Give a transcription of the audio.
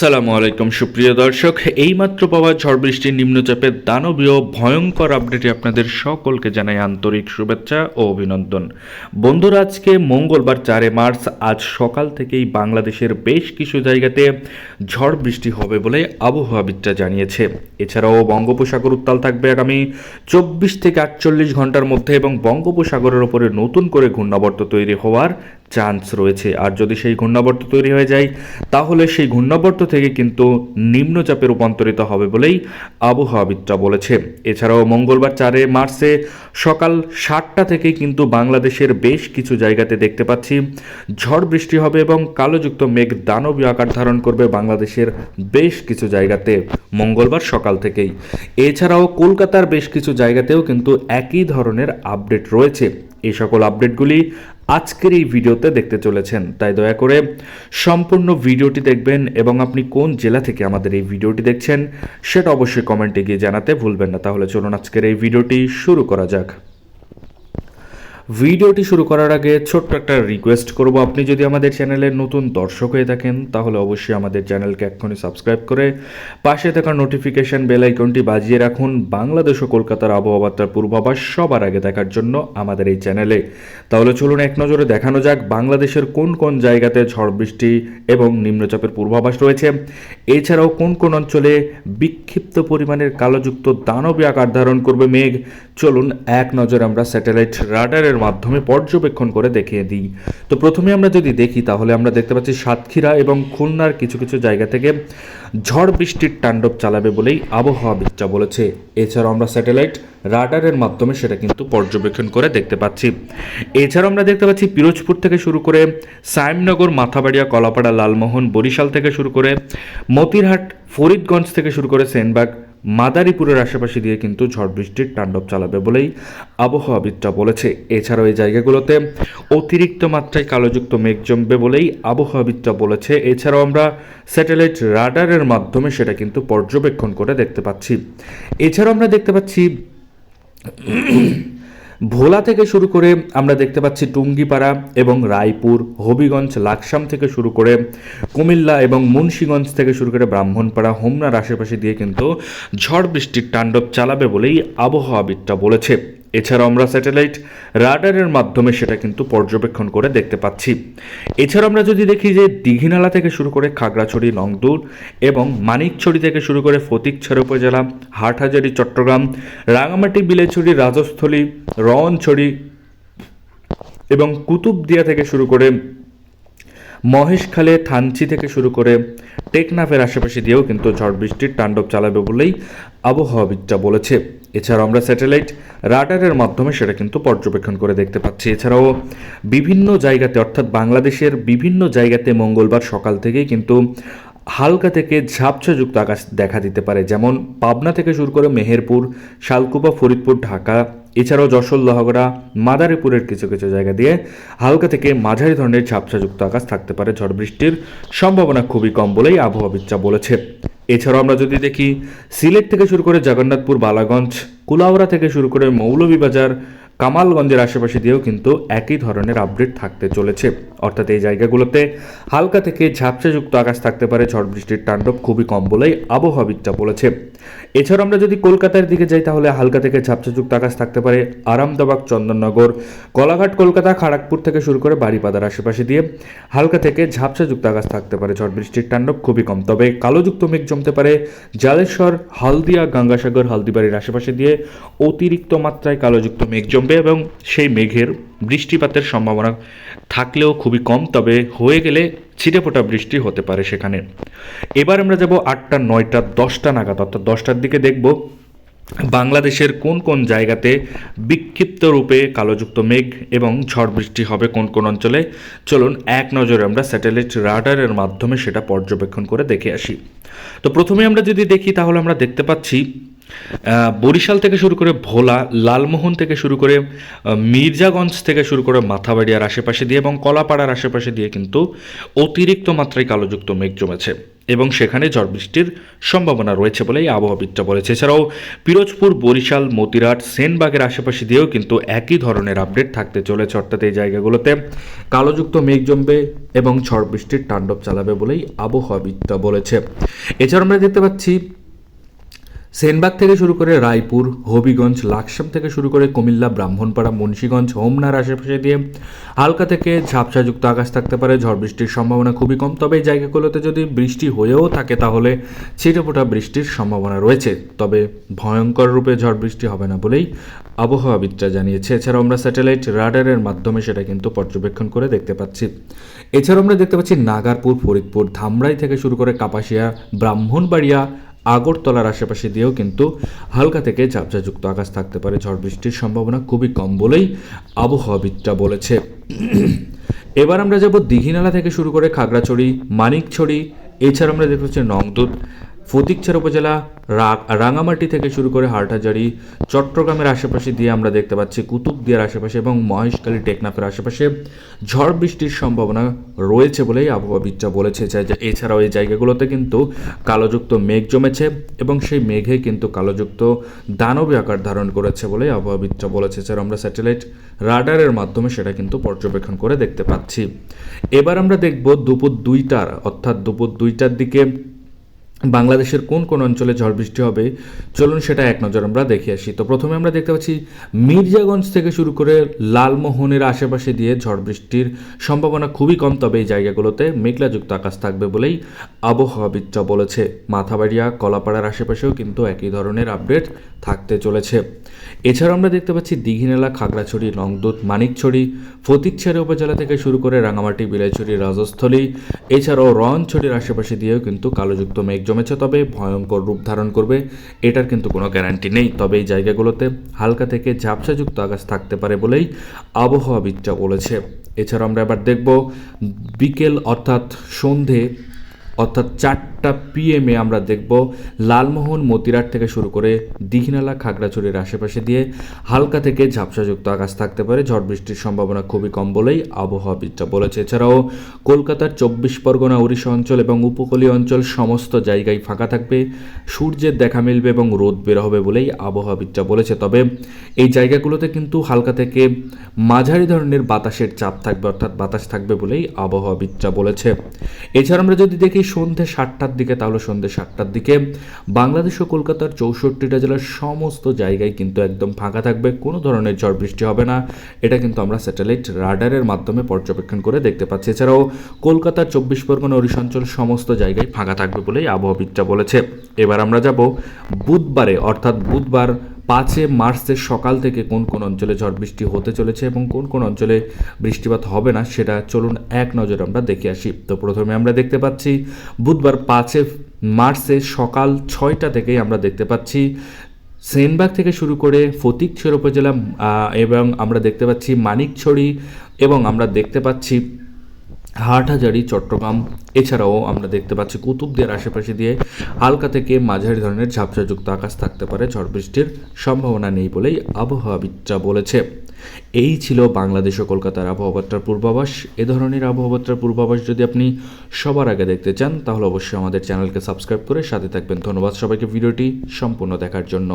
আসসালামু আলাইকুম, সুপ্রিয় দর্শক। এইমাত্র পাওয়া ঝড় বৃষ্টির নিম্নচাপের দানবীয় ভয়ঙ্কর আপডেটে আপনাদের সকলকে জানাই আন্তরিক শুভেচ্ছা ও অভিনন্দন। বন্ধুরা, আজকে মঙ্গলবার চারে মার্চ, আজ সকাল থেকেই বাংলাদেশের বেশ কিছু জায়গাতে ঝড় বৃষ্টি হবে বলে আবহাওয়াবিদরা জানিয়েছে। এছাড়াও বঙ্গোপসাগর উত্তাল থাকবে আগামী চব্বিশ থেকে আটচল্লিশ ঘণ্টার মধ্যে এবং বঙ্গোপসাগরের ওপরে নতুন করে ঘূর্ণাবর্ত তৈরি হওয়ার চান্স রয়েছে। আর যদি সেই ঘূর্ণাবর্ত তৈরি হয়ে যায়, তাহলে সেই ঘূর্ণাবর্ত থেকে কিন্তু নিম্নচাপে রূপান্তরিত হবে বলেই আবহাওয়াবিদরা বলেছে। এছাড়াও মঙ্গলবার চারে মার্চে সকাল সাতটা থেকেই কিন্তু বাংলাদেশের বেশ কিছু জায়গাতে দেখতে পাচ্ছি, ঝড় বৃষ্টি হবে এবং কালোযুক্ত মেঘ দানবীয় আকার ধারণ করবে বাংলাদেশের বেশ কিছু জায়গাতে মঙ্গলবার সকাল থেকেই। এছাড়াও কলকাতার বেশ কিছু জায়গাতেও কিন্তু একই ধরনের আপডেট রয়েছে। এই সকল আপডেটগুলি আজকের এই ভিডিওতে দেখতে চলেছেন। তাই দয়া করে সম্পূর্ণ ভিডিওটি দেখবেন এবং আপনি কোন জেলা থেকে আমাদের এই ভিডিওটি দেখছেন, সেটা অবশ্যই কমেন্টে গিয়ে জানাতে ভুলবেন না। তাহলে চলুন আজকের এই ভিডিওটি শুরু করা যাক। ভিডিওটি শুরু করার আগে ছোট্ট একটা রিকোয়েস্ট করব। আপনি যদি আমাদের চ্যানেলের নতুন দর্শক হয়ে থাকেন, তাহলে অবশ্যই আমাদের চ্যানেলকে এক্ষুনি সাবস্ক্রাইব করে পাশে থাকা নোটিফিকেশন বেল আইকনটি বাজিয়ে রাখুন। বাংলাদেশ ও কলকাতার আবহাওয়া বার্তার পূর্বাভাস সবার আগে দেখার জন্য আমাদের এই চ্যানেলে তাহলে চলুন এক নজরে দেখানো যাক বাংলাদেশের কোন কোন জায়গাতে ঝড় বৃষ্টি এবং নিম্নচাপের পূর্বাভাস রয়েছে। এছাড়াও কোন কোন অঞ্চলে বিক্ষিপ্ত পরিমাণের কালোযুক্ত দানবী আকার ধারণ করবে মেঘ? চলুন এক নজরে আমরা স্যাটেলাইট রাডারের মাধ্যমে পর্যবেক্ষণ করে দেখিয়ে দিই। তো প্রথমে আমরা যদি দেখি, তাহলে আমরা দেখতে পাচ্ছি সাতক্ষীরা এবং খুলনার কিছু কিছু জায়গা থেকে ঝড় বৃষ্টির তাণ্ডব চালাবে বলেই আবহাওয়াবিদরা বলেছে। এছাড়াও আমরা স্যাটেলাইট রাডারের মাধ্যমে সেটা কিন্তু পর্যবেক্ষণ করে দেখতে পাচ্ছি। এছাড়াও আমরা দেখতে পাচ্ছি পিরোজপুর থেকে শুরু করে সাইমনগর মাথাবাড়িয়া, কলাপাড়া, লালমোহন, বরিশাল থেকে শুরু করে মতিরহাট, ফরিদগঞ্জ থেকে শুরু করে সেনবাগ মাদারীপুরের আশেপাশে দিয়ে কিন্তু ঝড় বৃষ্টির তাণ্ডব চালাবে বলেই আবহাওয়াবিদরা বলেছে। এছাড়াও এই জায়গাগুলোতে অতিরিক্ত মাত্রায় কালোযুক্ত মেঘ জমবে বলেই আবহাওয়াবিদরা বলেছে। এছাড়াও আমরা স্যাটেলাইট রাডারের মাধ্যমে সেটা কিন্তু পর্যবেক্ষণ করে দেখতে পাচ্ছি। এছাড়াও আমরা দেখতে পাচ্ছি ভোলা থেকে শুরু করে আমরা দেখতে পাচ্ছি টুঙ্গিপাড়া এবং রায়পুর, হবিগঞ্জ, লাকসাম থেকে শুরু করে কুমিল্লা এবং মুন্সীগঞ্জ থেকে শুরু করে ব্রাহ্মণপাড়া, হোমনার আশেপাশে দিয়ে কিন্তু ঝড় বৃষ্টির তাণ্ডব চালাবে বলেই আবহাওয়াবিদটা বলেছে। এছাড়াও আমরা স্যাটেলাইট রাডারের মাধ্যমে সেটা কিন্তু পর্যবেক্ষণ করে দেখতে পাচ্ছি। এছাড়া আমরা যদি দেখি যে দীঘিনালা থেকে শুরু করে খাগড়াছড়ি লংদুর এবং মানিকছড়ি থেকে শুরু করে ফতিকছড়ি উপজেলা, হাটহাজারি, চট্টগ্রাম, রাঙামাটি, বিলেছড়ি, রাজস্থলী রওনছড়ি এবং কুতুবদিয়া থেকে শুরু করে মহেশখালে, থানচি থেকে শুরু করে টেকনাফের আশেপাশে দিয়েও কিন্তু ঝড় বৃষ্টির তাণ্ডব চালাবে বলেই আবহাওয়াবিদরা বলেছে। এছাড়াও আমরা স্যাটেলাইট রাডারের মাধ্যমে সেটা কিন্তু পর্যবেক্ষণ করে দেখতে পাচ্ছি। এছাড়াও বিভিন্ন জায়গাতে, অর্থাৎ বাংলাদেশের বিভিন্ন জায়গাতে মঙ্গলবার সকাল থেকেই কিন্তু হালকা থেকে ঝাপসাযুক্ত আকাশ দেখা দিতে পারে। যেমন পাবনা থেকে শুরু করে মেহেরপুর শালকুপা ফরিদপুর, ঢাকা এছাড়াও যশোর, লহগড়া, মাদারীপুরের কিছু কিছু জায়গা দিয়ে হালকা থেকে মাঝারি ধরনের ঝাপসাযুক্ত আকাশ থাকতে পারে। ঝড় বৃষ্টির সম্ভাবনা খুবই কম বলেই আবহাওয়াবিদরা বলেছে। এছাড়াও আমরা যদি দেখি, সিলেট থেকে শুরু করে জগন্নাথপুর, বালাগঞ্জ, কুলাউড়া থেকে শুরু করে মৌলভীবাজার, কামালগঞ্জের আশেপাশে দিয়েও কিন্তু একই ধরনের আপডেট থাকতে চলেছে। অর্থাৎ এই জায়গাগুলোতে হালকা থেকে ঝাপসাযুক্ত আকাশ থাকতে পারে। ঝড় বৃষ্টির তাণ্ডব খুবই কম বলেই আবহাওয়াবিদরা বলেছে। এছাড়াও আমরা যদি কলকাতার দিকে যাই, তাহলে হালকা থেকে ঝাপসাযুক্ত আকাশ থাকতে পারে। আরামদাবাগ চন্দননগর, কলাঘাট, কলকাতা, খড়গপুর থেকে শুরু করে বাড়িপাদার আশেপাশে দিয়ে হালকা থেকে ঝাপসাযুক্ত আকাশ থাকতে পারে। ঝড় বৃষ্টির তাণ্ডব খুবই কম। তবে কালোযুক্ত মেঘ জমতে পারে জালেশ্বর, হালদিয়া, গঙ্গাসাগর, হালদিবাড়ির আশেপাশে দিয়ে অতিরিক্ত মাত্রায় কালোযুক্ত মেঘ জমবে এবং সেই মেঘের বৃষ্টিপাতের সম্ভাবনা থাকলেও খুবই কম, তবে হয়ে গেলে ছিটেফোঁটা বৃষ্টি হতে পারে সেখানে। এবার আমরা যাব আটটা, নয়টা, দশটা নাগাদ, অর্থাৎ দশটার দিকে দেখব বাংলাদেশের কোন কোন জায়গাতে বিক্ষিপ্ত রূপে কালোযুক্ত মেঘ এবং ঝড় বৃষ্টি হবে কোন কোন অঞ্চলে। চলুন এক নজরে আমরা স্যাটেলাইট রাডারের মাধ্যমে সেটা পর্যবেক্ষণ করে দেখে আসি। তো প্রথমে আমরা যদি দেখি, তাহলে আমরা দেখতে পাচ্ছি বরিশাল থেকে শুরু করে ভোলা, লালমোহন থেকে শুরু করে মির্জাগঞ্জ থেকে শুরু করে মাথাবাড়িয়ার আশেপাশে দিয়ে এবং কলাপাড়ার আশেপাশে দিয়ে কিন্তু অতিরিক্ত মাত্রায় কালোযুক্ত মেঘ জমেছে এবং সেখানে ঝড় বৃষ্টির সম্ভাবনা রয়েছে বলেই আবহাওয়াবিদরা বলেছে। এছাড়াও পিরোজপুর, বরিশাল, মতিরাট, সেনবাগের আশেপাশে দিয়েও কিন্তু একই ধরনের আপডেট থাকতে চলেছে অর্থাৎ এই জায়গাগুলোতে। কালোযুক্ত মেঘ জমবে এবং ঝড় বৃষ্টির তাণ্ডব চালাবে বলেই আবহাওয়াবিদরা বলেছে। এছাড়া আমরা দেখতে পাচ্ছি সেনবাগ থেকে শুরু করে রায়পুর, হবিগঞ্জ, লাকসাম থেকে শুরু করে কুমিল্লা, ব্রাহ্মণপাড়া, মুন্সীগঞ্জ, হোমনার আশেপাশে দিয়ে হালকা থেকে ঝাপসাযুক্ত আকাশ থাকতে পারে। ঝড় বৃষ্টির সম্ভাবনা খুবই কম। তবে এই জায়গাগুলোতে যদি বৃষ্টি হয়েও থাকে তাহলে ছিটেফোঁটা বৃষ্টির সম্ভাবনা রয়েছে। তবে ভয়ঙ্কর রূপে ঝড় বৃষ্টি হবে না বলেই আবহাওয়াবিদরা জানিয়েছে। এছাড়াও আমরা স্যাটেলাইট রাডারের মাধ্যমে সেটা কিন্তু পর্যবেক্ষণ করে দেখতে পাচ্ছি। এছাড়াও আমরা দেখতে পাচ্ছি নাগারপুর, ফরিদপুর, ধামরাই থেকে শুরু করে কাপাসিয়া, ব্রাহ্মণবাড়িয়া আগরতলার আশেপাশে দিয়েও কিন্তু হালকা থেকে ঝাপঝাযুক্ত আকাশ থাকতে পারে। ঝড় বৃষ্টির সম্ভাবনা খুবই কম বলেই আবহাওয়াবিদরা বলেছে। এবার আমরা যাব দীঘিনালা থেকে শুরু করে খাগড়াছড়ি, মানিকছড়ি, এছাড়া আমরা দেখতে পাচ্ছি নংদুত। ফতিকছড় উপজেলা রাঙামাটি থেকে শুরু করে হাটহাজারি, চট্টগ্রামের আশেপাশে দিয়ে আমরা দেখতে পাচ্ছি কুতুবদিয়ার আশেপাশে এবং মহেশখালী টেকনাফের আশেপাশে ঝড় বৃষ্টির সম্ভাবনা রয়েছে বলেই আবহাওয়াবিদরা বলেছে। যে এছাড়াও এই জায়গাগুলোতে কিন্তু কালোযুক্ত মেঘ জমেছে এবং সেই মেঘে কিন্তু কালোযুক্ত দানবী আকার ধারণ করেছে বলে আবহাওয়াবিদরা বলেছে। এছাড়া আমরা স্যাটেলাইট রাডারের মাধ্যমে সেটা কিন্তু পর্যবেক্ষণ করে দেখতে পাচ্ছি। এবার আমরা দেখব দুপুর দুইটার অর্থাৎ দুপুর দুইটার দিকে বাংলাদেশের কোন কোন অঞ্চলে ঝড় বৃষ্টি হবে? চলুন সেটা এক নজর আমরা দেখে আসি। তো প্রথমে আমরা দেখতে পাচ্ছি, মির্জাগঞ্জ থেকে শুরু করে লালমোহনের আশেপাশে দিয়ে ঝড় বৃষ্টির সম্ভাবনা খুবই কম, তবে এই জায়গাগুলোতে মেঘলাযুক্ত আকাশ থাকবে বলেই আবহাওয়াবিদরা বলেছে। মাথাবাড়িয়া, কলাপাড়ার আশেপাশেও কিন্তু একই ধরনের আপডেট থাকতে চলেছে। এছাড়া আমরা দেখতে পাচ্ছি, দীঘিনালা, খাগড়াছড়ি লংদুত মানিকছড়ি, ফতিকছড়ি উপজেলা থেকে শুরু করে রাঙামাটি, বিলাইছড়ি, রাজস্থলী, এছাড়াও রনছড়ির আশেপাশে দিয়েও কিন্তু কালোযুক্ত মেঘ জমেছে তবে ভয়ঙ্কর রূপ ধারণ করবে, এটার কিন্তু কোনো গ্যারান্টি নেই। তবে এই জায়গাগুলোতে হালকা থেকে ঝাপসাযুক্ত আকাশ থাকতে পারে বলেই আবহাওয়াবিদরা বলেছে। এছাড়া আমরা এবার দেখব বিকেল অর্থাৎ সন্ধে অর্থাৎ চারটা পিএমে আমরা দেখব লালমোহন মতিরাট থেকে শুরু করে দিঘিনালা খাগড়াছড়ির আশেপাশে দিয়ে হালকা থেকে ঝাপসাযুক্ত আকাশ থাকতে পারে। ঝড় বৃষ্টির সম্ভাবনা খুবই কম বলেই আবহাওয়াবিদরা বলেছে। এছাড়াও কলকাতার চব্বিশ পরগনা ওড়িশা অঞ্চল এবং উপকূলীয় অঞ্চল সমস্ত জায়গায় ফাঁকা থাকবে। সূর্যের দেখা মিলবে এবং রোদ বের হবে বলেই আবহাওয়াবিদরা বলেছে। তবে এই জায়গাগুলোতে কিন্তু হালকা থেকে মাঝারি ধরনের বাতাসের চাপ থাকবে, অর্থাৎ বাতাস থাকবে বলেই আবহাওয়াবিদরা বলেছে। এছাড়া আমরা যদি দেখি সন্ধ্যে সাতটার দিকে, তাহলে সন্ধ্যে সাতটার দিকে। বাংলাদেশ ও কলকাতার চৌষট্টিটা জেলার সমস্ত জায়গায় কিন্তু একদম ফাঁকা থাকবে, কোনো ধরনের ঝড় বৃষ্টি হবে না। এটা কিন্তু আমরা স্যাটেলাইট রাডারের মাধ্যমে পর্যবেক্ষণ করে দেখতে পাচ্ছি। এছাড়াও কলকাতার চব্বিশ পরগনা অঞ্চল সমস্ত জায়গায় ফাঁকা থাকবে বলেই আবহাওয়াবিদরা বলেছে। এবার আমরা যাব বুধবারে, অর্থাৎ বুধবার পাঁচে মার্চের সকাল থেকে কোন কোন অঞ্চলে ঝড় বৃষ্টি হতে চলেছে এবং কোন কোন অঞ্চলে বৃষ্টিপাত হবে না, সেটা চলুন এক নজর আমরা দেখে আসি। তো প্রথমে আমরা দেখতে পাচ্ছি, বুধবার পাঁচে মার্চে সকাল ছয়টা থেকেই আমরা দেখতে পাচ্ছি, সেনবাগ থেকে শুরু করে ফতিকছড়ি উপজেলা এবং আমরা দেখতে পাচ্ছি মানিকছড়ি এবং আমরা দেখতে পাচ্ছি হাটহাজারি, চট্টগ্রাম, এছাড়াও আমরা দেখতে পাচ্ছি কুতুবদের আশেপাশে দিয়ে হালকা থেকে মাঝারি ধরনের ঝাপসাযুক্ত আকাশ থাকতে পারে। ঝড় বৃষ্টির সম্ভাবনা নেই বলেই আবহাওয়াবিদরা বলেছে। এই ছিল বাংলাদেশ ও কলকাতার আবহাওয়াবার্তার পূর্বাভাস। এ ধরনের আবহাওয়াবার্তার পূর্বাভাস যদি আপনি সবার আগে দেখতে চান, তাহলে অবশ্যই আমাদের চ্যানেলকে সাবস্ক্রাইব করে সাথে থাকবেন। ধন্যবাদ সবাইকে ভিডিওটি সম্পূর্ণ দেখার জন্য।